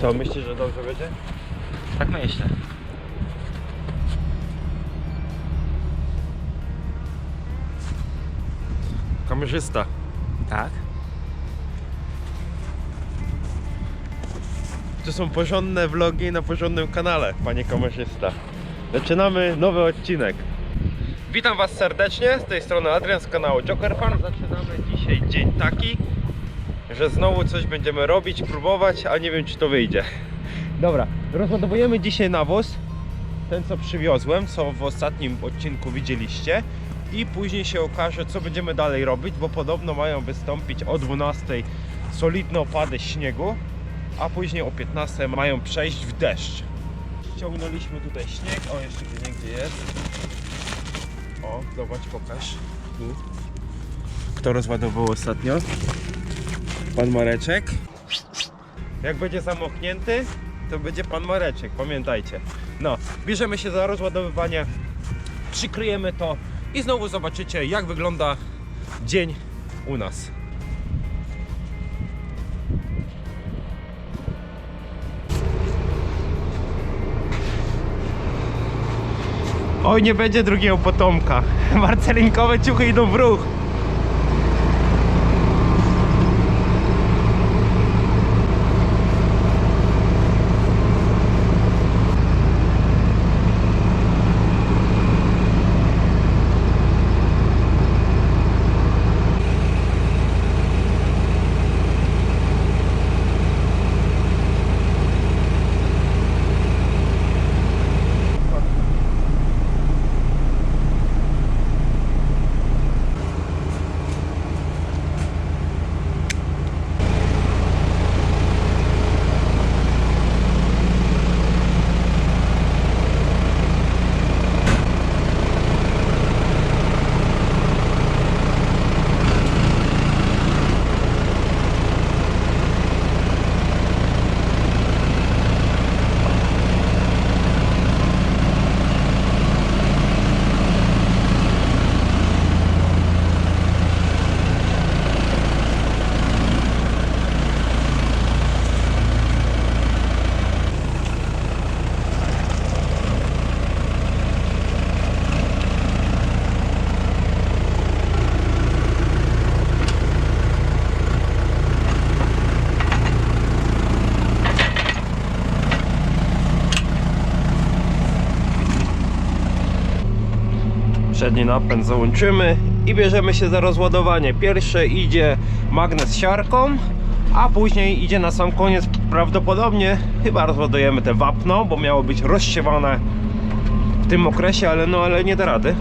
Co, myślisz, że dobrze będzie? Tak myślę. Kamerzysta. Tak? To są porządne vlogi na porządnym kanale, panie kamerzysta. Zaczynamy nowy odcinek. Witam was serdecznie, z tej strony Adrian z kanału Joker Farm. Zaczynamy dzisiaj dzień taki, że znowu coś będziemy robić, próbować, a nie wiem czy to wyjdzie. Dobra, rozładowujemy dzisiaj nawóz, ten co przywiozłem, co w ostatnim odcinku widzieliście. I później się okaże co będziemy dalej robić, bo podobno mają wystąpić o 12 solidne opady śniegu a później o 15 mają przejść w deszcz. Ściągnęliśmy tutaj śnieg, o jeszcze tu gdzie jest. O, zobacz, pokaż. Tu. Kto rozładował ostatnio? Pan Mareczek. Jak będzie zamoknięty, to będzie pan Mareczek, pamiętajcie. No, bierzemy się za rozładowywanie, przykryjemy to i znowu zobaczycie jak wygląda dzień u nas. Oj, nie będzie drugiego potomka. Marcelinkowe ciuchy idą w ruch. Przedni napęd załączymy i bierzemy się za rozładowanie. Pierwsze idzie magnes siarką, a później idzie na sam koniec prawdopodobnie chyba rozładujemy te wapno, bo miało być rozsiewane w tym okresie, ale no ale nie da rady.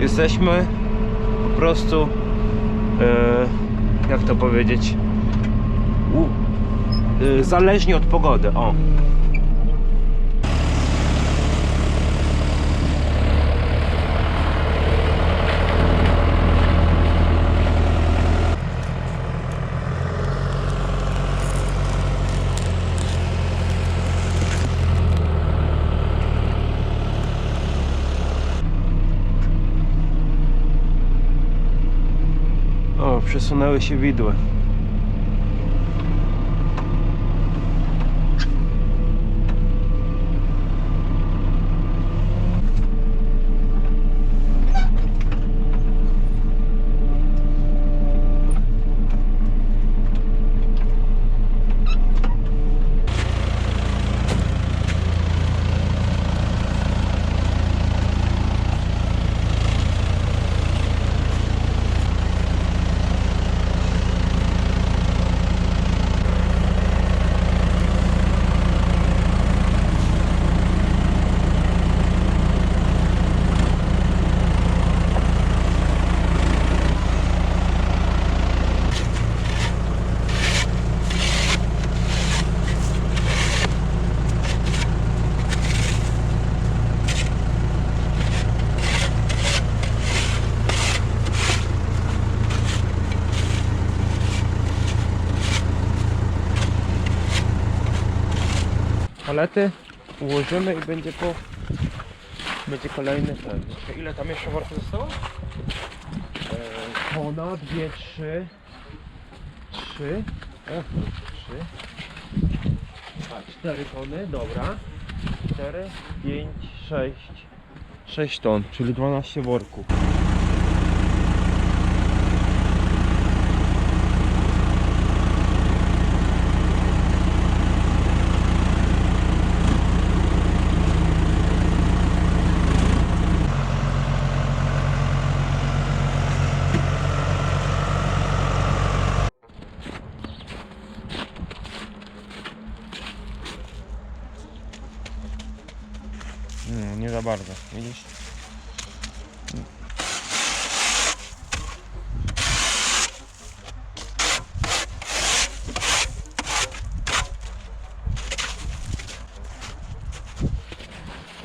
Jesteśmy po prostu e, jak to powiedzieć u, e, zależni od pogody. O. O, przesunęły się palety ułożymy i będzie po będzie kolejny ten. Ile tam jeszcze warto zostało? Eee, Tona, dwie, trzy, trzy, o, trzy, A, 4 tony, dobra. 4, 5, 6. 6 ton, czyli 12 worków. Nie, nie widzisz?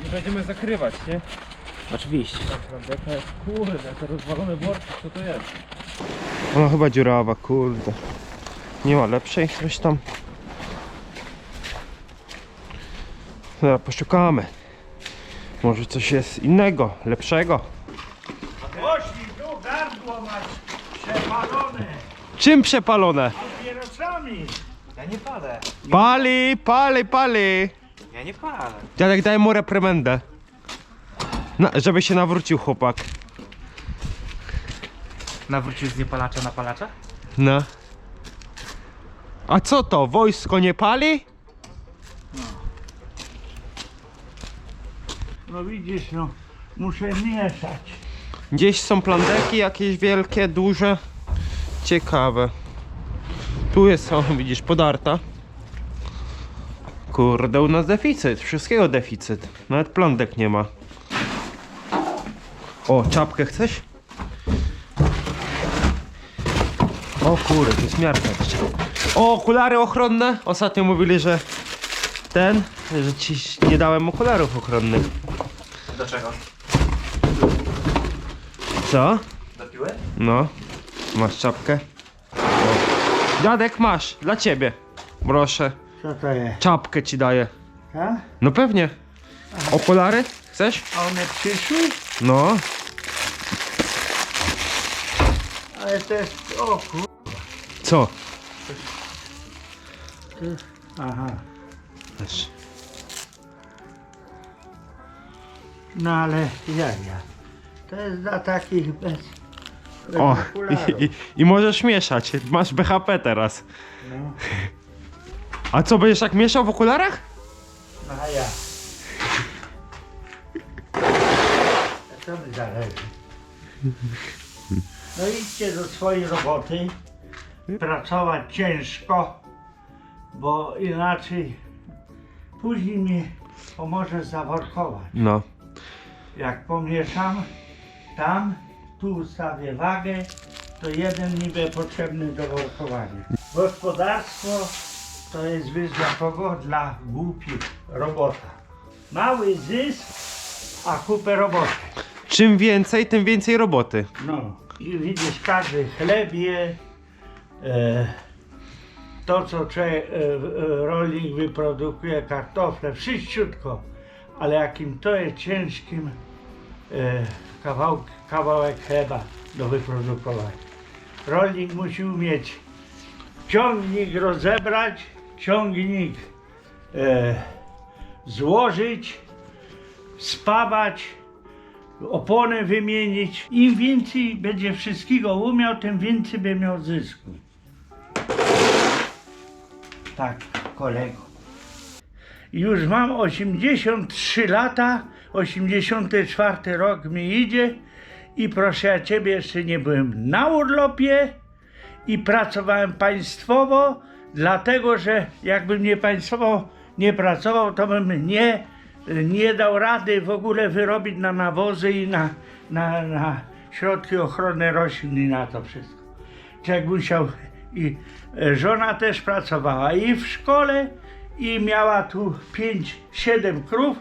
I będziemy zakrywać, nie? Oczywiście. Jaka jest, kurde, te rozwalone worki, co to jest? Ona chyba dziurawa, kurde. Nie ma lepszej coś tam. Zaraz poszukamy. Może coś jest innego, lepszego. Głośniej, tu gardło masz przepalone Czym przepalone? papierosami. Ja nie palę. Pali, pali, pali. Ja nie palę. Dziadek daj mu reprymendę. Na, żeby się nawrócił chłopak. Nawrócił z niepalacza na palacza? No. A co to? Wojsko nie pali? No widzisz, no muszę mieszać. Gdzieś są plandeki jakieś wielkie, duże. Ciekawe. Tu jest, o, widzisz, podarta. Kurde, u nas deficyt. Wszystkiego deficyt. Nawet plandek nie ma. O, czapkę chcesz? O kurde, to jest miarka. O, okulary ochronne. Ostatnio mówili, że ten, że ci nie dałem okularów ochronnych. Do czego? Co? Do piły? No, masz czapkę. O. Dziadek, masz, dla ciebie. Proszę, Co to jest? czapkę ci daję. Tak? No pewnie. Okulary? Chcesz? A one przyszły? No. Ale to jest, o kur... Co? Aha. Masz. No ale jak ja? To jest dla takich bez... bez O, okularów. i, i, i możesz mieszać. Masz BHP teraz. No, A co, będziesz tak mieszał w okularach? a ja. A co mi zależy? No idźcie do swojej roboty, pracować ciężko, bo inaczej później mi pomoże zaworkować. No. Jak pomieszam tam, tu ustawię wagę, to jeden będzie potrzebny do workowania. Gospodarstwo to jest wyznakowo dla głupich robota. Mały zysk, a kupę roboty. Czym więcej, tym więcej roboty. No i widzisz, każdy chleb je, e, to co cze, e, e, rolnik wyprodukuje, kartofle, wszystko, ale jakim to jest ciężkim kawałek, kawałek chleba do wyprodukowania. Rolnik musi umieć ciągnik rozebrać, ciągnik e, złożyć, spawać, oponę wymienić. Im więcej będzie wszystkiego umiał, tym więcej będzie miał zysku. Tak, kolego. Już mam 83 lata, 84 rok mi idzie i proszę ja Ciebie, jeszcze nie byłem na urlopie i pracowałem państwowo, dlatego że jakbym nie państwowo nie pracował, to bym nie, nie dał rady w ogóle wyrobić na nawozy i na, na, na środki ochrony roślin i na to wszystko. Człowiek musiał i żona też pracowała i w szkole i miała tu 5-7 krów.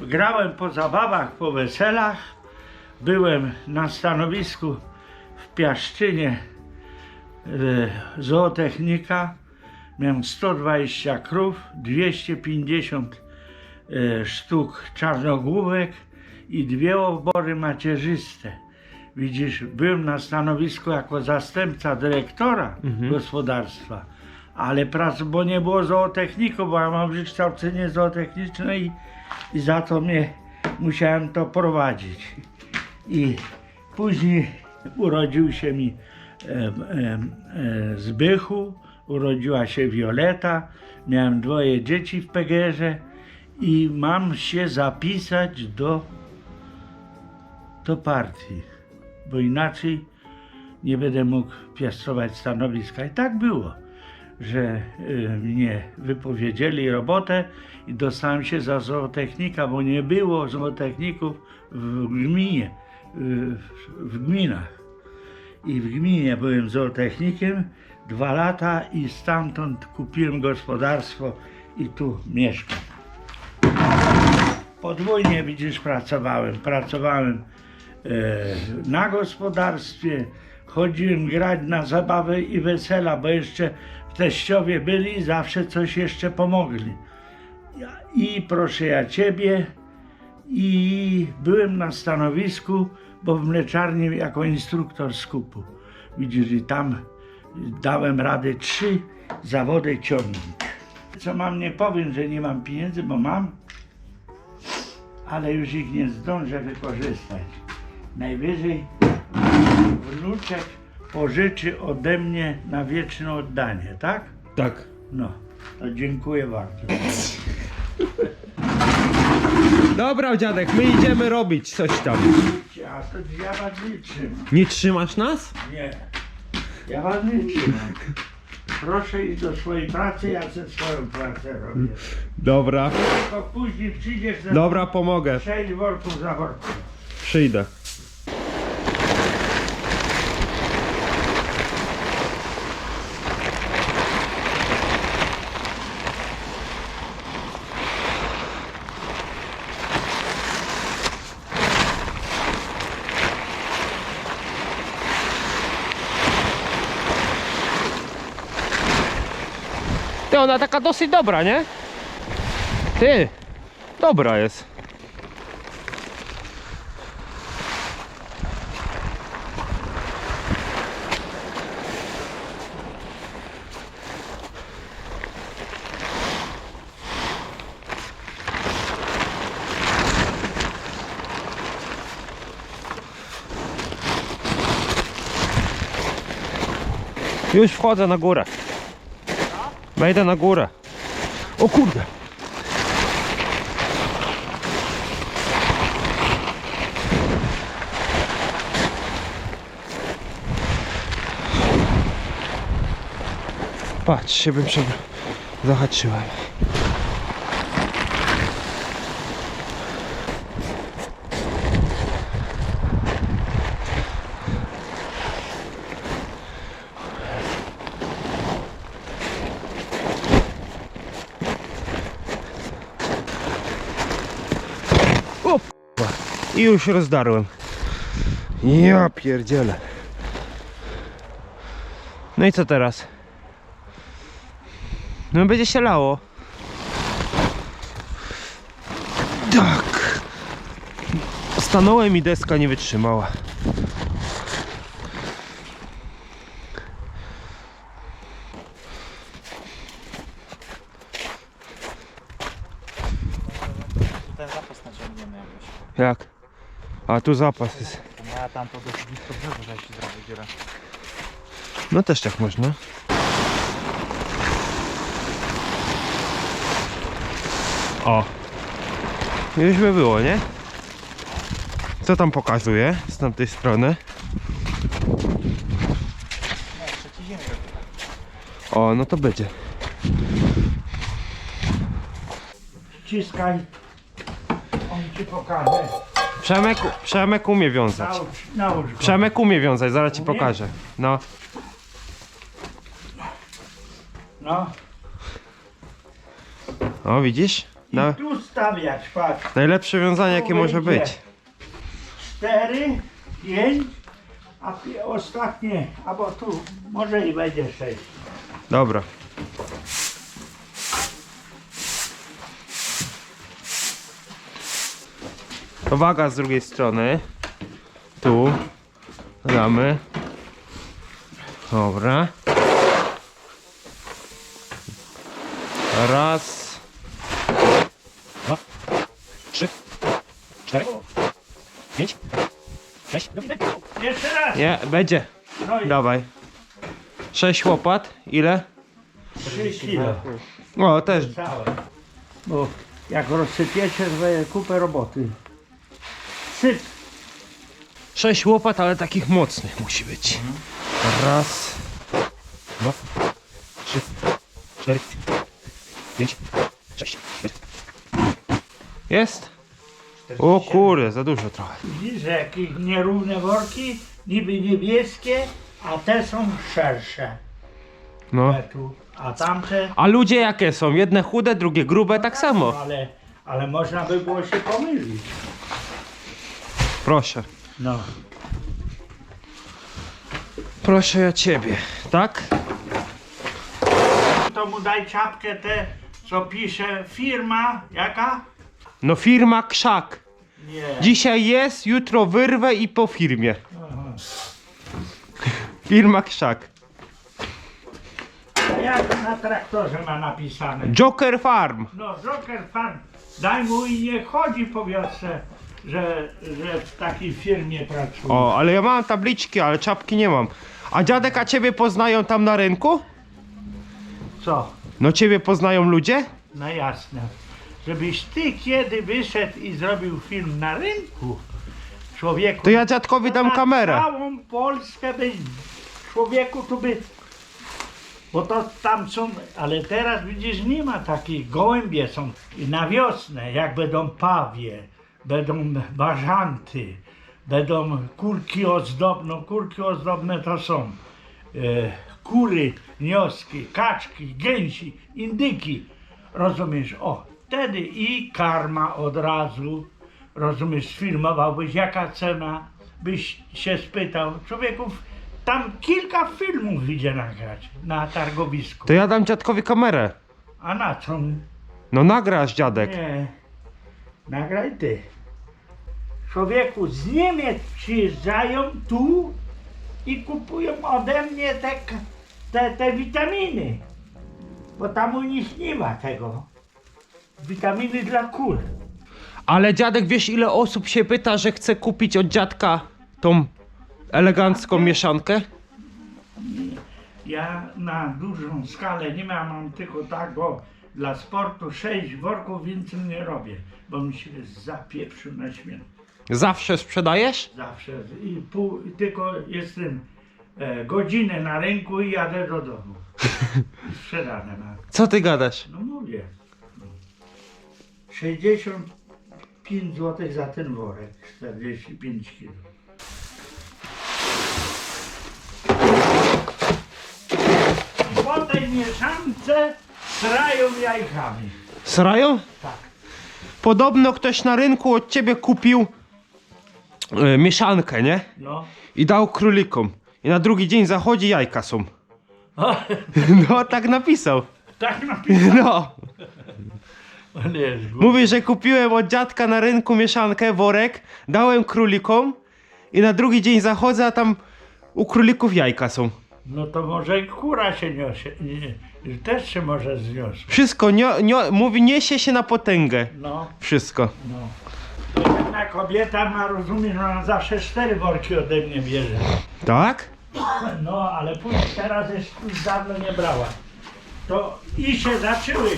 Grałem po zabawach, po weselach. Byłem na stanowisku w Piaszczynie e, zootechnika. Miałem 120 krów, 250 e, sztuk czarnogłówek i dwie obory macierzyste. Widzisz, byłem na stanowisku jako zastępca dyrektora Mhm. gospodarstwa, ale prac, bo nie było zootechniku, bo ja mam wykształcenie zootechniczne i, i za to mnie musiałem to prowadzić. I później urodził się mi em, em, e, Zbychu, urodziła się Wioleta, miałem dwoje dzieci w Pegerze i mam się zapisać do, do partii, bo inaczej nie będę mógł piastować stanowiska. I tak było, że y, mnie wypowiedzieli robotę i dostałem się za zootechnika, bo nie było zootechników w gminie, y, w gminach. I w gminie byłem zootechnikiem dwa lata i stamtąd kupiłem gospodarstwo i tu mieszkam. Podwójnie widzisz pracowałem. Pracowałem e, na gospodarstwie, chodziłem grać na zabawę i wesela, bo jeszcze teściowie byli zawsze coś jeszcze pomogli. I proszę ja ciebie, i byłem na stanowisku, bo w mleczarni jako instruktor skupu. Widzisz, i tam dałem radę trzy zawody ciągnik. Co mam, nie powiem, że nie mam pieniędzy, bo mam, ale już ich nie zdążę wykorzystać. Najwyżej wnuczek pożyczy ode mnie na wieczne oddanie, tak? Tak. No, to dziękuję bardzo. Dobra, dziadek, my idziemy robić coś tam. A to ja was nie trzymam. Nie trzymasz nas? Nie. Ja was nie trzymam. Proszę iść do swojej pracy, ja chcę swoją pracę robię. Dobra. Tylko później przyjdziesz Dobra, pomogę. sześć worków za workiem. Przyjdę. Ty, ona taka dosyć dobra, nie? Ty, dobra jest. Już wchodzę na górę. Wejdę na górę. O kurde. Patrz, się bym prze... zahaczyłem. O p***a. I już rozdarłem. Ja pierdzielę. No i co teraz? No będzie się lało. Tak. Stanąłem i deska nie wytrzymała. Ten zapas naciągniemy jakoś. Jak? A tu zapas jest. Ja tam to dosyć blisko drzewa, że się zrobił dziurę. No też tak można. O. Już by było, nie? Co tam pokazuje z tamtej strony? O, no to będzie. Ściskaj. On ci pokaże. Przemek, Przemek umie wiązać. Naucz, naucz go. Przemek umie wiązać, zaraz ci Umie? pokażę. No. No. O, widzisz? I No, tu stawiać, patrz. najlepsze wiązanie jakie może będzie być. Cztery, pięć, a pi- ostatnie, albo tu, może i będzie sześć. Dobra. Waga z drugiej strony. Tu. Damy. Dobra. Raz. Dwa. Trzy. Cztery. Pięć. Sześć. Jeszcze raz. Nie, będzie. No Dawaj. Sześć łopat. Ile? Trzy kilo. O, też. Całe. Bo jak rozsypiecie, to kupę roboty. Syp. 6 łopat, ale takich mocnych musi być. Raz, dwa, trzy, cztery, pięć, sześć. Jest? O kurde, za dużo trochę. Widzisz, jakieś nierówne worki, niby niebieskie, a te są szersze. No. Tu, a tamte... A ludzie jakie są? Jedne chude, drugie grube, tak samo. Ale, ale można by było się pomylić. Proszę. No. Proszę ja ciebie. Tak? To mu daj czapkę te, co pisze firma, jaka? No firma Krzak. Nie. Dzisiaj jest, jutro wyrwę i po firmie. Firma Krzak. Jak na traktorze ma napisane. Joker Farm. No, Joker Farm, daj mu i nie chodzi po wiosce, że, że w takiej firmie pracuje. O, ale ja mam tabliczki, ale czapki nie mam. A dziadek, a ciebie poznają tam na rynku? Co? No ciebie poznają ludzie? No jasne. Żebyś ty kiedy wyszedł i zrobił film na rynku, człowieku. To ja dziadkowi dam na kamerę. Całą Polskę byś, człowieku, tu by. Bo to tam są, ale teraz widzisz, nie ma takich. Gołębie są i na wiosnę, jak będą pawie, będą bażanty, będą kurki ozdobne. No, kurki ozdobne to są e, kury, nioski, kaczki, gęsi, indyki. Rozumiesz? O, wtedy i karma od razu. Rozumiesz, sfilmowałbyś, jaka cena, byś się spytał. Człowieków, tam kilka filmów idzie nagrać na targowisku. To ja dam dziadkowi kamerę. A na co? No nagrasz dziadek. Nie. Nagraj ty. Człowieku, z Niemiec przyjeżdżają tu i kupują ode mnie te, te, te witaminy. Bo tam u nich nie ma tego. Witaminy dla kur. Ale dziadek, wiesz ile osób się pyta, że chce kupić od dziadka tą elegancką mieszankę? Ja na dużą skalę nie mam, mam tylko tak, bo dla sportu sześć worków więcej nie robię, bo mi się zapieprzył na śmierć. Zawsze sprzedajesz? Zawsze. I pół, tylko jestem e, godzinę na rynku i jadę do domu. I Sprzedane mam. Co ty gadasz? No mówię. No. 65 zł za ten worek, 45 kg. Po tej mieszance srają jajkami. Srają? Tak. Podobno ktoś na rynku od ciebie kupił e, mieszankę, nie? No. I dał królikom. I na drugi dzień zachodzi jajka są. No tak napisał. tak napisano. No. Ale jest. Mówi, że kupiłem od dziadka na rynku mieszankę, worek, dałem królikom i na drugi dzień zachodzę, a tam u królików jajka są. No to może i kura się niesie, nie, też się może zniosła. Wszystko, nio, nio, mówi, niesie się na potęgę. No, Wszystko. no. Jedna kobieta ma, rozumiesz, ona zawsze cztery worki ode mnie bierze. Tak? No, ale później teraz już dawno nie brała. To i się zaczęły.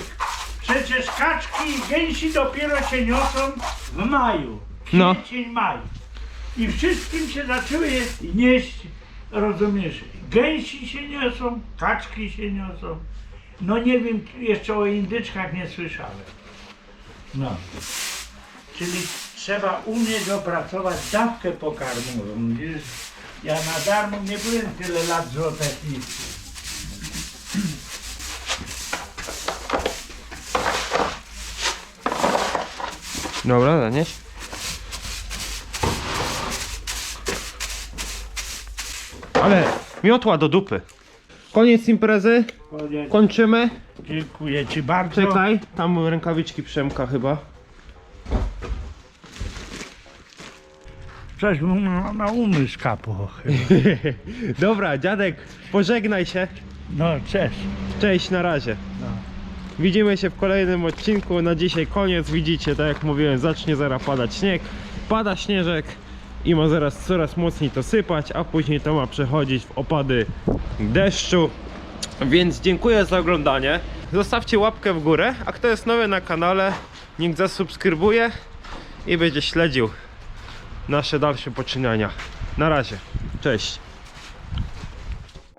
Przecież kaczki i gęsi dopiero się niosą w maju. No. Kwiecień, maj. I wszystkim się zaczęły nieść, rozumiesz, gęsi się niosą, kaczki się niosą. No nie wiem, jeszcze o indyczkach nie słyszałem. No. Czyli trzeba umieć opracować dawkę pokarmową. Ja na darmo nie byłem tyle lat w zootechnicy. Dobra, zanieś. Ale miotła do dupy. Koniec imprezy, Koniec. kończymy. Dziękuję Ci bardzo. Czekaj, tam rękawiczki Przemka chyba. Coś mu na, na umysł kapło chyba. Dobra, dziadek, pożegnaj się. No, cześć. Cześć, na razie. No. Widzimy się w kolejnym odcinku. Na dzisiaj koniec. Widzicie, tak jak mówiłem, zacznie zaraz padać śnieg. Pada śnieżek i ma zaraz coraz mocniej to sypać, a później to ma przechodzić w opady deszczu. Więc dziękuję za oglądanie. Zostawcie łapkę w górę, a kto jest nowy na kanale, niech zasubskrybuje i będzie śledził nasze dalsze poczynania. Na razie, cześć.